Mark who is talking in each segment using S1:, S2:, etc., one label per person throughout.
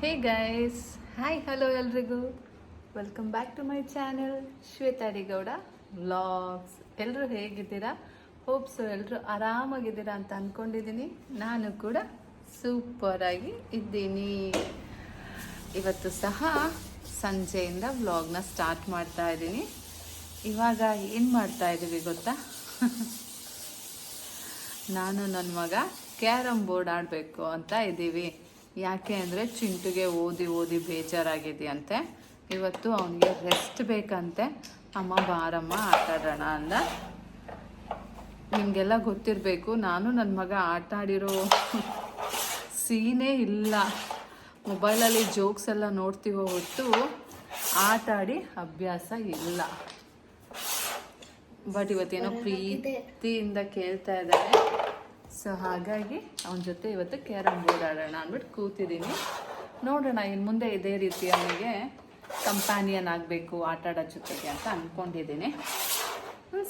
S1: ಹೇ guys hi hello ಎಲ್ರಿಗೂ. Welcome back to my channel Shweta D Gowda vlogs ಎಲ್ಲರೂ ಹೇಗಿದ್ದೀರಾ? ಹೋಪ್ಸು ಎಲ್ಲರೂ ಆರಾಮಾಗಿದ್ದೀರಾ ಅಂತ ಅಂದ್ಕೊಂಡಿದ್ದೀನಿ ನಾನು ಕೂಡ ಸೂಪರಾಗಿ ಇದ್ದೀನಿ. ಇವತ್ತು ಸಹ ಸಂಜೆಯಿಂದ ವ್ಲಾಗ್ನ ಸ್ಟಾರ್ಟ್ ಮಾಡ್ತಾ ಇದ್ದೀನಿ. ಇವಾಗ ಏನು ಮಾಡ್ತಾ ಇದ್ದೀವಿ ಗೊತ್ತಾ? ನಾನು ನನ್ನ ಮಗ ಕ್ಯಾರಮ್ ಬೋರ್ಡ್ ಆಡಬೇಕು ಅಂತ ಇದ್ದೀವಿ. ಯಾಕೆ ಅಂದರೆ ಚಿಂಟುಗೆ ಓದಿ ಓದಿ ಬೇಜಾರಾಗಿದೆಯಂತೆ. ಇವತ್ತು ಅವನಿಗೆ ರೆಸ್ಟ್ ಬೇಕಂತೆ. ಅಮ್ಮ ಬಾರಮ್ಮ ಆಟಾಡೋಣ ಅಂದ. ನಿಮಗೆಲ್ಲ ಗೊತ್ತಿರಬೇಕು ನಾನು ನನ್ನ ಮಗ ಆಟ ಆಡಿರೋ ಸೀನೇ ಇಲ್ಲ. ಮೊಬೈಲಲ್ಲಿ ಜೋಕ್ಸ್ ಎಲ್ಲ ನೋಡ್ತೀವೋ ಹೊತ್ತು ಆಟ ಆಡಿ ಅಭ್ಯಾಸ ಇಲ್ಲ. ಬಟ್ ಇವತ್ತೇನೋ ಪ್ರೀತಿಯಿಂದ ಕೇಳ್ತಾ ಇದ್ದಾರೆ. ಸೊ ಹಾಗಾಗಿ ಅವನ ಜೊತೆ ಇವತ್ತು ಕ್ಯಾರಮ್ ಬೋರ್ಡ್ ಆಡೋಣ ಅಂದ್ಬಿಟ್ಟು ಕೂತಿದ್ದೀನಿ. ನೋಡೋಣ ಇನ್ನು ಮುಂದೆ ಇದೇ ರೀತಿ ಅವನಿಗೆ ಕಂಪ್ಯಾನಿಯನ್ ಆಗಬೇಕು ಆಟ ಆಡೋ ಜೊತೆಗೆ ಅಂತ ಅಂದ್ಕೊಂಡಿದ್ದೀನಿ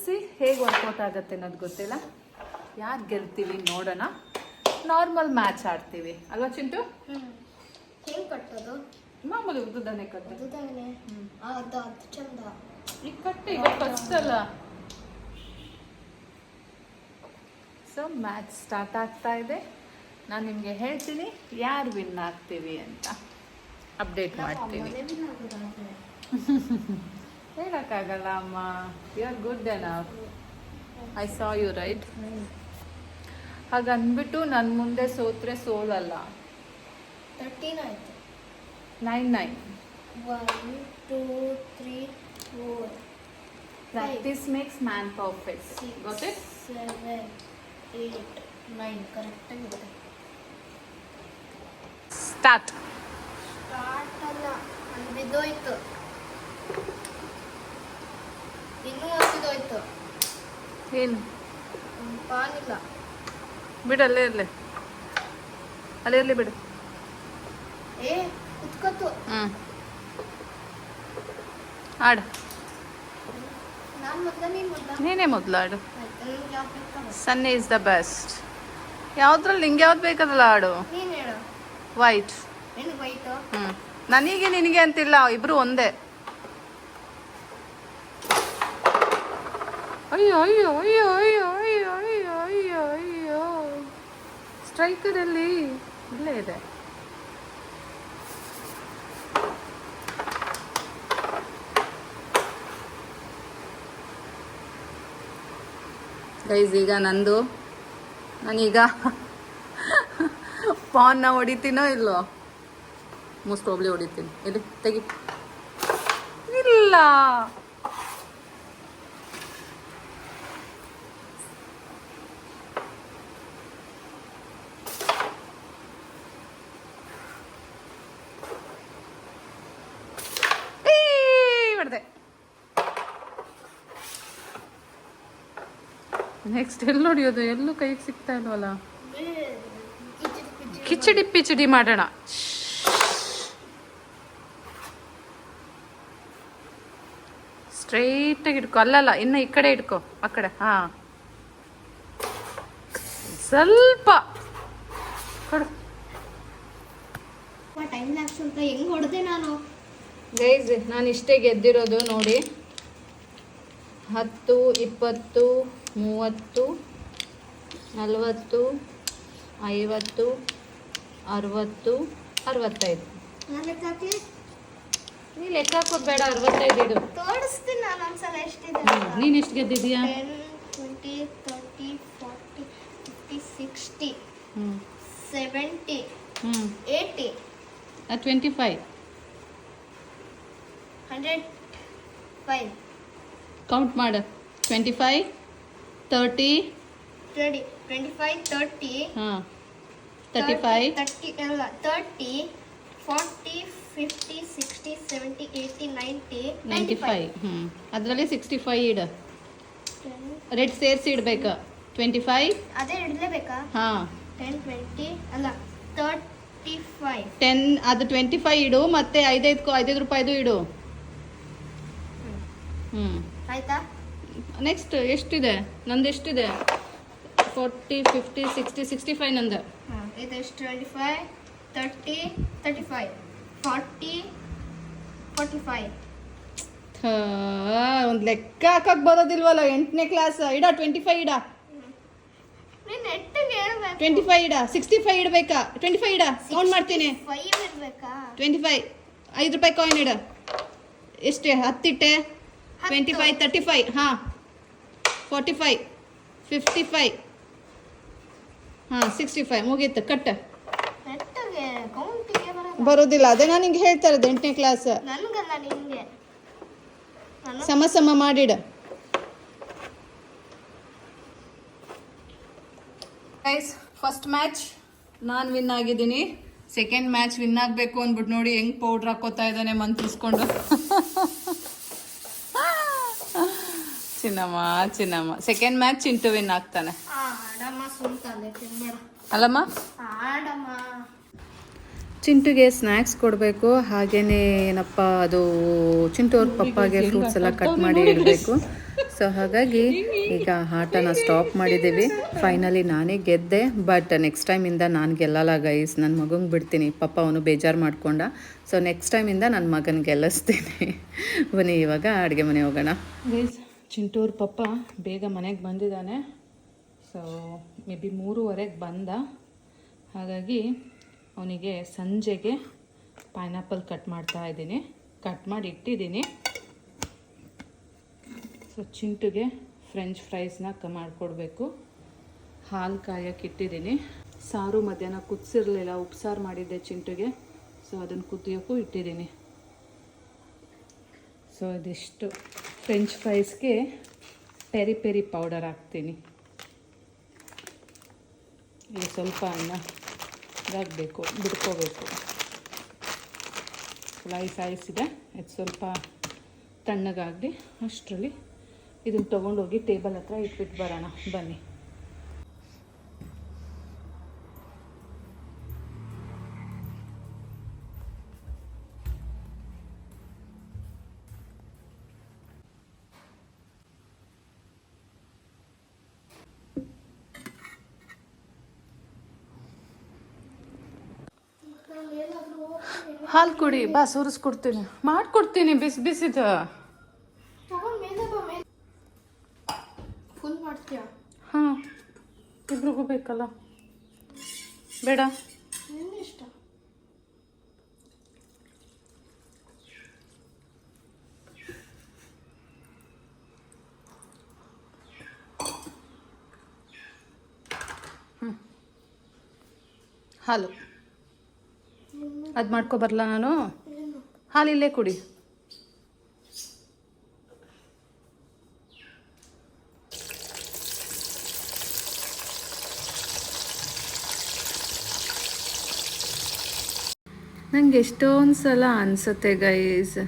S1: ಸಿ ಹೇಗೆ ವರ್ಕೌಟ್ ಆಗುತ್ತೆ ಅನ್ನೋದು ಗೊತ್ತಿಲ್ಲ. ಯಾರು ಗೆಲ್ತೀವಿ ನೋಡೋಣ. ನಾರ್ಮಲ್ ಮ್ಯಾಚ್ ಆಡ್ತೀವಿ. ಅಲ್ವಾ ಚಿಂಟು?
S2: ಹೆಂಗೆ ಕಟ್ಟೋದು?
S1: ಮಾಮೂಲಿ ಉದ್ದುದನ್ನೇ ಕಟ್ಟೋದು
S2: ಹ್ಞೂ ಅದು ಅದು ಚಂದ.
S1: ಈಗ ಕಟ್ಟಿ ಇವತ್ತು ಫಸ್ಟ್ ಅಲ್ಲ. ಸೊ ಮ್ಯಾಚ್ ಸ್ಟಾರ್ಟ್ ಆಗ್ತಾ ಇದೆ. ನಾನು ನಿಮಗೆ ಹೇಳ್ತೀನಿ ಯಾರು ವಿನ್ ಆಗ್ತೀವಿ ಅಂತ. ಅಪ್ಡೇಟ್ ಮಾಡ್ತೀನಿ ಹೇಳೋಕ್ಕಾಗಲ್ಲ ಅಮ್ಮ you are good enough I saw you right ಹಾಗೆ ಅಂದ್ಬಿಟ್ಟು ನನ್ನ ಮುಂದೆ ಸೋತ್ರೆ ಸೋಲಲ್ಲ.
S2: ತರ್ಟೀನ್ ಆಯ್ತು.
S1: Nine nine
S2: one two three four
S1: practice makes man perfect ಗೊತ್ತೇ
S2: ಸೆವೆನ್ ಏಟ್ ನೈನ್ ಕರೆಕ್ಟಾಗಿದೆ
S1: ಸ್ಟಾರ್ಟ್
S2: ಸ್ಟಾರ್ಟ್ ಅಲ್ಲ ಅಲ್ಲಿ ಬಿದ್ದೋಯ್ತು. ಇನ್ನೂ ಹಸಿದೋಯ್ತು.
S1: ಏನು?
S2: ಪಾನ್ ಇಲ್ಲ
S1: ಬಿಡು ಅಲ್ಲೇ ಇರಲಿ. ಅಲ್ಲೇ ಇರಲಿ ಬಿಡು.
S2: ಏ ಕುತ್ಕೊತು.
S1: ಹ್ಞೂ ಆಡು.
S2: ನಾನು ಮೊದಲ ನೀನು ಮೊದಲ
S1: ನೀನೇ ಮೊದಲು ಆಡು.
S2: ಆಯ್ತು ನಿಮ್ಗೆ ಯಾವ ಬೇಕಾ
S1: ಸನ್ನಿ ಇಸ್ ದ ಬೆಸ್ಟ್ ಯಾವ್ದ್ರಲ್ಲಿ ನಿಂಗೆ ಯಾವ್ದು ಬೇಕಾದ್ರಲ್ಲ ಆಡು? ವೈಟ್ ಹ್ಞೂ ನನಗೆ ನಿನಗೆ ಅಂತಿಲ್ಲ, ಇಬ್ರು ಒಂದೇ. ಅಯ್ಯೋ ಅಯ್ಯೋ ಅಯ್ಯೋ ಅಯ್ಯೋ ಅಯ್ಯೋ ಅಯ್ಯೋ ಅಯ್ಯೋ ಅಯ್ಯೋ. ಸ್ಟ್ರೈಕರಲ್ಲಿ ಇಲ್ಲೇ ಇದೆ. ಗೈಸ್ ಈಗ ನಂದು ನಾನೀಗ ಪಾನ್ನ ಹೊಡಿತೀನೋ ಇಲ್ಲೋ? ಮೋಸ್ಟ್ ಪ್ರಾಬ್ಲಿ ಹೊಡಿತೀನಿ. ಇಲ್ಲಿ ತೆಗಿ. ಇಲ್ಲ. ನೆಕ್ಸ್ಟ್ ಎಲ್ಲಿ ಹೊಡಿಯೋದು ಎಲ್ಲೂ ಕೈಗೆ ಸಿಗ್ತಾ ಇಲ್ವಲ್ಲ? ಕಿಚಡಿ ಪಿಚಡಿ ಮಾಡೋಣ. ಸ್ಟ್ರೈಟಾಗಿ ಇಟ್ಕೊ. ಅಲ್ಲಲ್ಲ ಇನ್ನು ಈ ಕಡೆ ಇಟ್ಕೊ ಆ ಕಡೆ ಹಾ. ಸ್ವಲ್ಪ. ಕೊಡು.
S2: ಟೈಮ್ ನಾನು?
S1: ಗೈಸ್ ನಾನು ಇಷ್ಟೇ ಗೆದ್ದಿರೋದು ನೋಡಿ. ಹತ್ತು ಇಪ್ಪತ್ತು ಮೂವತ್ತು ನಲವತ್ತು ಐವತ್ತು ಅರವತ್ತು ಅರವತ್ತೈದು. ನೀ ಲೆಕ್ಕ ಹಾಕೋದು ಅರವತ್ತೈದು ಇಡು.
S2: ತೋರಿಸ್ತೀನಿ ನಾನು ಒಂದ್ಸಲ ಎಷ್ಟಿದೆ
S1: ನೀನು ಎಷ್ಟು ಗೆದ್ದಿದ್ಯಾ
S2: twenty thirty forty fifty sixty seventy eighty
S1: twenty five
S2: hundred five
S1: count ಮಾಡು. Twenty five thirty
S2: twenty twenty five thirty
S1: ಹಾಂ. ತರ್ಟಿ ಫೈವ್
S2: ತರ್ಟಿ ಅಲ್ಲ thirty forty fifty sixty seventy eighty ninety
S1: ninety five ಹ್ಞೂ ಅದರಲ್ಲಿ sixty five ಇಡು red ಸೇರಿಸಿ ಇಡಬೇಕು. Twenty five
S2: ಅದೇ ಇಡಲೇಬೇಕಾ?
S1: ಹಾಂ.
S2: ಟೆನ್ ಟ್ವೆಂಟಿ ಅಲ್ಲ ತರ್ಟಿ ಫೈವ್
S1: ಟೆನ್ ಅದು ಟ್ವೆಂಟಿ ಫೈವ್ ಇಡು ಮತ್ತೆ ಐದೈದು ಐದೈದು ರೂಪಾಯಿದು ಇಡು.
S2: ಆಯ್ತಾ?
S1: ನೆಕ್ಸ್ಟ್ ಎಷ್ಟಿದೆ? ನಂದು ಎಷ್ಟಿದೆ? Forty fifty sixty sixty five ನಂದು.
S2: ಇದು twenty five thirty thirty five. Forty forty five.
S1: ಒಂದು ಲೆಕ್ಕ ಹಾಕಕ್ ಬರೋದಿಲ್ವಲ್ಲ? ಎಂಟನೇ ಕ್ಲಾಸ್ ಇಡ ಟ್ವೆಂಟಿ ಫೈವ್ ಇಡ. ಟ್ವೆಂಟಿ ಫೈವ್ ಇಡ. ಸಿಕ್ಸ್ಟಿ ಫೈವ್ ಇಡಬೇಕಾ? ಟ್ವೆಂಟಿ ಫೈವ್ ಇಡ? ಕೌಂಟ್ ಮಾಡ್ತೀನಿ. ಟ್ವೆಂಟಿ ಫೈವ್ ಐದು ರೂಪಾಯಿ ಕಾಯಿನ್ ಇಡ. ಎಷ್ಟು? ಹತ್ತಿಟ್ಟೆ ಟ್ವೆಂಟಿ ಫೈವ್ ತರ್ಟಿ ಫೈವ್ ಹಾಂ ಫೋರ್ಟಿ ಫೈವ್ ಫಿಫ್ಟಿ ಫೈವ್ ಹಾಂ ಸಿಕ್ಸ್ಟಿ ಫೈವ್ ಮುಗೀತು
S2: ಬರಲ್ಲ.
S1: ಬರೋದಿಲ್ಲ ಅದೇ ನಾನು ನಿಂಗೆ ಹೇಳ್ತಾ ಇರೋದು ಎಂಟನೇ ಕ್ಲಾಸ್ ಸಮ ಸಮ ಮಾಡಿಡ. ಗೈಸ್ ಫಸ್ಟ್ ಮ್ಯಾಚ್ ನಾನು ವಿನ್ ಆಗಿದ್ದೀನಿ. ಸೆಕೆಂಡ್ ಮ್ಯಾಚ್ ವಿನ್ ಆಗಬೇಕು ಅಂದ್ಬಿಟ್ಟು ನೋಡಿ ಹೆಂಗೆ ಪೌಡ್ರ್ ಹಾಕೋತಾ ಇದ್ದಾನೆ ಮಂತ್ರಿಸ್ಕೊಂಡು. ಚಿನ್ನಮ್ಮ ಚಿನ್ನಮ್ಮ. ಸೆಕೆಂಡ್ ಮ್ಯಾಚ್ ಚಿಂಟು ವಿನ್ ಆಗ್ತಾನೆ. ಅಲ್ಲಮ್ಮ? ಚಿಂಟುಗೆ ಸ್ನ್ಯಾಕ್ಸ್ ಕೊಡಬೇಕು ಹಾಗೇನೆ ಏನಪ್ಪ ಅದು ಚಿಂಟು ಅವ್ರ ಪಪ್ಪಾಗೆ ಫ್ರೂಟ್ಸ್ ಎಲ್ಲ ಕಟ್ ಮಾಡಿ ಇಡಬೇಕು. ಸೊ ಹಾಗಾಗಿ ಈಗ ಆಟನ ಸ್ಟಾಪ್ ಮಾಡಿದ್ದೀವಿ. ಫೈನಲಿ ನಾನೇ ಗೆದ್ದೆ ಬಟ್ ನೆಕ್ಸ್ಟ್ ಟೈಮಿಂದ ನಾನು ಗೆಲ್ಲಲ್ಲ ಗೈಸ್ ನನ್ನ ಮಗಂಗೆ ಬಿಡ್ತೀನಿ. ಪಪ್ಪ ಅವನು ಬೇಜಾರು ಮಾಡ್ಕೊಂಡ. ಸೊ ನೆಕ್ಸ್ಟ್ ಟೈಮಿಂದ ನನ್ನ ಮಗನ ಗೆಲ್ಲಿಸ್ತೀನಿ. ಬನ್ನಿ ಇವಾಗ ಅಡುಗೆ ಮನೆ ಹೋಗೋಣ. ಗೈಸ್ ಚಿಂಟು ಅವ್ರ ಪಪ್ಪ ಬೇಗ ಮನೆಗೆ ಬಂದಿದ್ದಾನೆ. ಸೊ ಮೇ ಬಿ ಮೂರುವರೆಗೆ ಬಂದ. ಹಾಗಾಗಿ ಅವನಿಗೆ ಸಂಜೆಗೆ ಪೈನಾಪಲ್ ಕಟ್ ಮಾಡ್ತಾ ಇದ್ದೀನಿ. ಕಟ್ ಮಾಡಿ ಇಟ್ಟಿದ್ದೀನಿ. ಸೊ ಚಿಂಟುಗೆ ಫ್ರೆಂಚ್ ಫ್ರೈಸ್ನ ಕ ಮಾಡಿಕೊಡ್ಬೇಕು. ಹಾಲು ಕಾಯಕ್ಕೆ ಇಟ್ಟಿದ್ದೀನಿ. ಸಾರು ಮಧ್ಯಾಹ್ನ ಕುದಿಸಿರ್ಲಿಲ್ಲ, ಉಪ್ಸಾರು ಮಾಡಿದ್ದೆ ಚಿಂಟುಗೆ. ಸೊ ಅದನ್ನು ಕುದಿಯೋಕ್ಕೂ ಇಟ್ಟಿದ್ದೀನಿ. ಸೊ ಅದಿಷ್ಟು ಫ್ರೆಂಚ್ ಫ್ರೈಸ್ಗೆ ಪೆರಿ ಪೆರಿ ಪೌಡರ್ ಹಾಕ್ತೀನಿ. ಇಲ್ಲಿ ಸ್ವಲ್ಪ ಅನ್ನ ಇದಾಗಬೇಕು, ಬಿಡ್ಕೋಬೇಕು. ರೈಸ್ ಸಾಯಿಸಿದೆ ಇದು ಸ್ವಲ್ಪ ತಣ್ಣಗಾಗಲಿ, ಅಷ್ಟರಲ್ಲಿ ಇದನ್ನು ತೊಗೊಂಡೋಗಿ ಟೇಬಲ್ ಹತ್ರ ಇಟ್ಬಿಟ್ಟು ಬರೋಣ, ಬನ್ನಿ. ಹಾಲು ಕುಡಿ ಬಾ ಸುರಿಸ್ಕೊಡ್ತೀನಿ ಮಾಡ್ಕೊಡ್ತೀನಿ ಬಿಸಿ ಬಿಸಿದು. ಹಾಂ ಇಬ್ರಿಗೂ ಬೇಕಲ್ಲ. ಬೇಡ.
S2: ಇಷ್ಟ.
S1: ಹಾಲು. ಅದು ಮಾಡ್ಕೊ ಬರಲ್ಲ ನಾನು? ಹಾಲಿಲ್ಲೇ ಕುಡಿ. ನಂಗೆ ಎಷ್ಟೊಂದು ಸಲ ಅನಿಸುತ್ತೆ ಗೈಸ್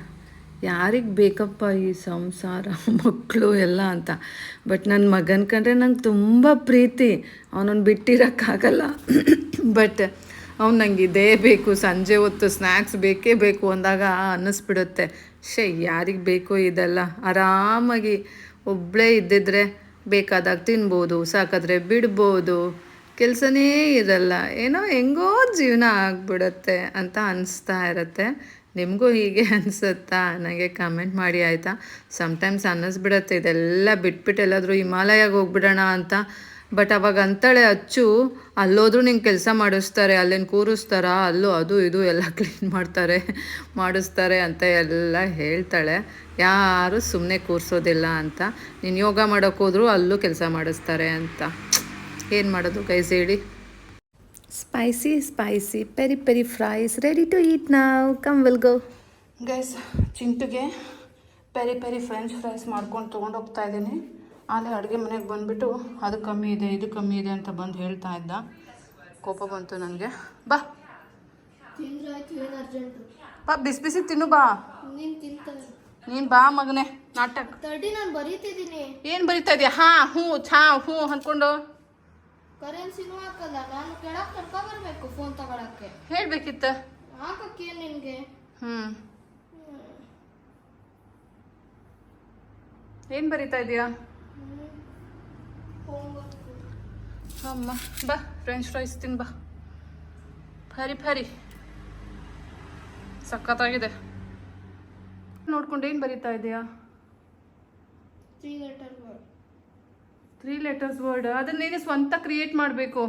S1: ಯಾರಿಗೆ ಬೇಕಪ್ಪ ಈ ಸಂಸಾರ ಮಕ್ಕಳು ಎಲ್ಲ ಅಂತ. ಬಟ್ ನನ್ನ ಮಗನ ಕಂಡ್ರೆ ನಂಗೆ ತುಂಬ ಪ್ರೀತಿ. ಅವನನ್ನು ಬಿಟ್ಟಿರೋಕ್ಕಾಗಲ್ಲ. ಬಟ್ ಅವ್ನು ನಂಗೆ ಇದೇ ಬೇಕು, ಸಂಜೆ ಹೊತ್ತು ಸ್ನ್ಯಾಕ್ಸ್ ಬೇಕೇ ಬೇಕು ಅಂದಾಗ ಅನ್ನಿಸ್ಬಿಡುತ್ತೆ. ಶೇ ಯಾರಿಗೆ ಬೇಕು ಇದೆಲ್ಲ. ಆರಾಮಾಗಿ ಒಬ್ಬಳೇ ಇದ್ದಿದ್ರೆ ಬೇಕಾದಾಗ ತಿನ್ಬೋದು, ಸಾಕಾದ್ರೆ ಬಿಡ್ಬೋದು. ಕೆಲಸನೇ ಇರಲ್ಲ. ಏನೋ ಹೆಂಗೋ ಜೀವನ ಆಗ್ಬಿಡುತ್ತೆ ಅಂತ ಅನಿಸ್ತಾ ಇರುತ್ತೆ. ನಿಮಗೂ ಹೀಗೆ ಅನಿಸುತ್ತಾ? ನನಗೆ ಕಮೆಂಟ್ ಮಾಡಿ, ಆಯಿತಾ? ಸಮ್ಟೈಮ್ಸ್ ಅನ್ನಿಸ್ಬಿಡತ್ತೆ. ಇದೆಲ್ಲ ಬಿಟ್ಬಿಟ್ಟು ಎಲ್ಲಾದರೂ ಹಿಮಾಲಯಾಗ ಹೋಗ್ಬಿಡೋಣ ಅಂತ ಬಟ್ ಅವಾಗ ಅಂತಾಳೆ ಅಚ್ಚು ಅಲ್ಲೋದ್ರೂ ನಿಂಗೆ ಕೆಲಸ ಮಾಡಿಸ್ತಾರೆ ಅಲ್ಲೇನು ಕೂರಿಸ್ತಾರ? ಅಲ್ಲೂ ಅದು ಇದು ಎಲ್ಲ ಕ್ಲೀನ್ ಮಾಡ್ತಾರೆ ಮಾಡಿಸ್ತಾರೆ ಅಂತ ಎಲ್ಲ ಹೇಳ್ತಾಳೆ. ಯಾರು ಸುಮ್ಮನೆ ಕೂರಿಸೋದಿಲ್ಲ ಅಂತ. ನೀನು ಯೋಗ ಮಾಡೋಕೆ ಹೋದ್ರೂ ಅಲ್ಲೂ ಕೆಲಸ ಮಾಡಿಸ್ತಾರೆ ಅಂತ. ಏನು ಮಾಡೋದು ಗೈಸ್ ಹೇಳಿ. Spicy spicy peri peri fries ready to eat ನಾವು ಕಮ್ ವಿಲ್ ಗೋ ಗೈಸ್ ಚಿಂಟುಗೆ ಪೆರಿ ಪೆರಿ ಫ್ರೆಂಚ್ ಫ್ರೈಸ್ ಮಾಡ್ಕೊಂಡು ತೊಗೊಂಡು ಹೋಗ್ತಾ ಇದ್ದೀನಿ. ಆಲೆ ಅಡುಗೆ ಮನೆಗೆ ಬಂದುಬಿಟ್ಟು ಅದು ಕಮ್ಮಿ ಇದೆ ಇದು ಕಮ್ಮಿ ಇದೆ ಅಂತ ಬಂದು ಹೇಳ್ತಾ ಇದ್ದ. ಕೋಪ ಬಂತು ನನಗೆ. ಬಾ.
S2: ಏನು
S1: ಬಾ ಬಿಸಿ ಬಿಸಿ ತಿನ್ನು ಬಾ.
S2: ನೀನು
S1: ಬಾ ಮಗನೇ ನಾಟಕ.
S2: ತಡಿ ನಾನು ಬರೀತಿದ್ದೀನಿ
S1: ಏನು ಬರೀತಾ ಇದೆಯಾ? ಹಾ ಹ್ಞೂ ಛಾ ಹ್ಞೂ ಅಂದ್ಕೊಂಡು.
S2: ಕರೆನ್ಸಿನೂ ಹಾಕಲ್ಲ ನಾನು ಕೆಳಗೆ ಬರ್ಬೇಕು ಫೋನ್ ತಗೊಳಕ್ಕೆ.
S1: ಹೇಳ್ಬೇಕಿತ್ತ.
S2: ಹಾಕಕ್ಕೆ ನಿನಗೆ?
S1: ಹ್ಞೂ ಏನು ಬರಿತಾ ಇದೆಯಾ? ಅಮ್ಮ, ಬಾ ಫ್ರೆಂಚ್ ಫ್ರೈಸ್ ತಿನ್ ಬಾ. ಹರಿ ಹರಿ ಸಖತ್ತಾಗಿದೆ. ನೋಡ್ಕೊಂಡು ಏನು ಬರೀತಾ ಇದೆಯಾ?
S2: ತ್ರೀ
S1: ಲೆಟರ್ಸ್ ವರ್ಡ್ ಅದನ್ನ ನೀನು ಸ್ವಂತ ಕ್ರಿಯೇಟ್ ಮಾಡಬೇಕು.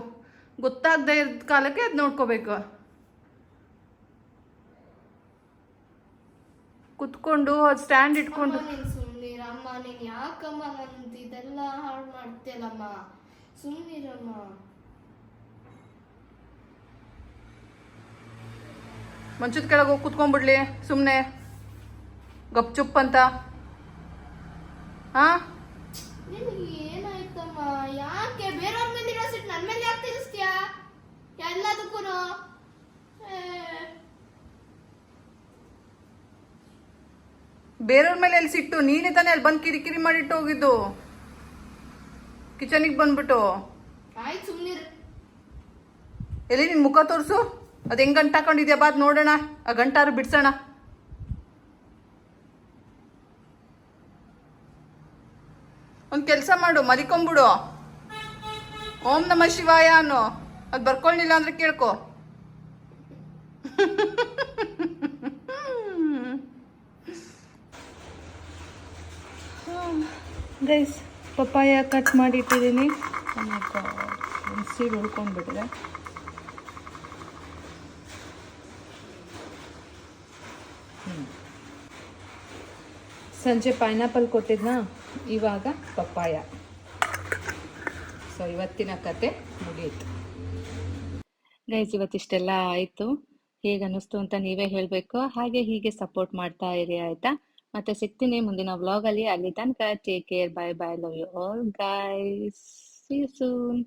S1: ಗೊತ್ತಾಗದೇ ಇದ್ದ ಕಾಲಕ್ಕೆ ಅದು ನೋಡ್ಕೋಬೇಕು. ಕುತ್ಕೊಂಡು ಅದು ಸ್ಟ್ಯಾಂಡ್ ಇಟ್ಕೊಂಡು.
S2: ಸುಮ್ನಿರಮ್ಮ ನೀನ್ ಯಾಕಮ್ಮ ನಂದು ಇದೆಲ್ಲ ಹಾಳು ಮಾಡ್ತೇಲಮ್ಮ ಸುಮ್ನಿರಮ್ಮ.
S1: ಮಂಚದ ಕೆಳಗೆ ಹೋಗಿ ಕುತ್ಕೊಂಡ್ಬಿಡ್ಲಿ ಸುಮ್ಮನೆ ಗಪ್ಚುಪ್ ಅಂತ. ಹಾ
S2: ನಿನಗೆ ಏನಾಯ್ತಮ್ಮ? ಯಾಕೆ? ಬೇರೆಯವ್ರ ಮೇಲೆ ಸಿಟ್ಟು ನನ್ನ ಮೇಲೆ ಯಾಕೆ ತಿರ್ಸ್ತೀಯಾ ಎಲ್ಲದಕ್ಕೂ
S1: ಬೇರೆಯವ್ರ ಮೇಲೆ ಎಲ್ಲಿ ಸಿಟ್ಟು? ನೀನೇ ತಾನೇ ಅಲ್ಲಿ ಬಂದು ಕಿರಿಕಿರಿ ಮಾಡಿಟ್ಟು ಹೋಗಿದ್ದು. ಕಿಚನಿಗೆ ಬಂದ್ಬಿಟ್ಟು.
S2: ಆಯ್ತು ಸುಮ್ನಿರು.
S1: ಎಲ್ಲಿ ನಿನ್ ಮುಖ ತೋರಿಸು? ಅದು ಹೆಂಗ್ ಗಂಟ ಹಾಕೊಂಡಿದ್ಯಾ ಬಾದ್ ನೋಡೋಣ. ಆ ಗಂಟಾರು ಬಿಡ್ಸೋಣ. ಒಂದ್ ಕೆಲಸ ಮಾಡು ಮಲಿಕೊಂಬಿಡು ಓಂ ನಮ ಶಿವಾಯ ಅನ್ನೋ. ಅದು ಬರ್ಕೊಳ್ಳಿಲ್ಲ ಅಂದ್ರೆ ಕೇಳ್ಕೊ. ಗೈಸ್ ಪಪ್ಪಾಯ ಕಟ್ ಮಾಡಿ ಇಟ್ಟಿದ್ದೀನಿ ಸೀಡ್ ಉಳ್ಕೊಂಡ್ಬಿಟ್ಟಿದೆ ಸಂಜೆ ಪೈನಾಪಲ್ ಕೊಟ್ಟಿದ್ನ? ಇವಾಗ ಪಪ್ಪಾಯ. ಸೊ ಇವತ್ತಿನ ಕತೆ ಮುಗಿಯಿತು ಗೈಸ್ ಇವತ್ತಿಷ್ಟೆಲ್ಲ ಆಯಿತು. ಹೇಗೆ ಅನ್ನಿಸ್ತು ಅಂತ ನೀವೇ ಹೇಳಬೇಕು. ಹಾಗೆ ಹೀಗೆ ಸಪೋರ್ಟ್ ಮಾಡ್ತಾ ಇರಿ, ಆಯಿತಾ? ಮತ್ತೆ ಸಿಗ್ತೀನಿ ಮುಂದಿನ ವ್ಲಾಗಲ್ಲಿ ಅಲ್ಲಿ. ತನಕ take care bye bye love you all guys see soon